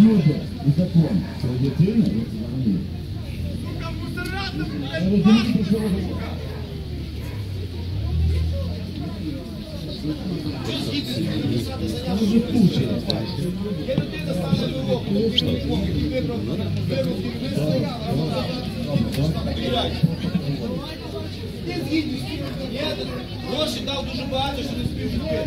Люди і закон про дитину розуміють. Розумієте, що ви говорите? Там уже куча. Гроші дав дуже багато, що не спів жити.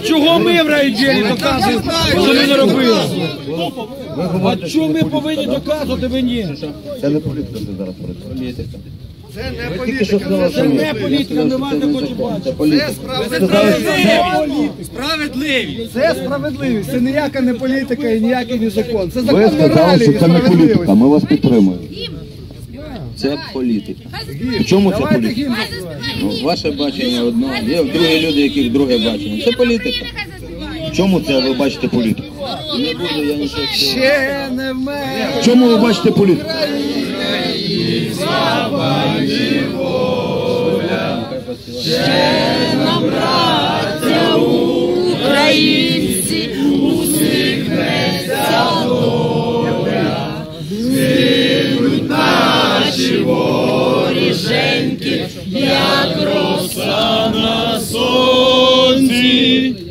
чого ми в райділі доказуємо, що ми не робили? А чого ми повинні доказувати мені? ні? Це не політика, це зараз політика. Це не політика, не вас не хочу бачити. Справедливість. Це справедливість, це ніяка не політика і ніякий не закон. Це Ви закон сказали, моралі що і це не політика, справедливості. ми вас підтримуємо. Це політика. В чому це Давайте політика? гімн. Ну, ваше бачення одно, є другі люди, яких друге бачення. Це політика. В чому це ви бачите політику? Не буду я нічого. Ще не вмер. В чому ви бачите політику? і слава і воля. Ще нам, украинцы українці, усміхнеться доля. Згинуть наші воріженьки, я роса на солнце.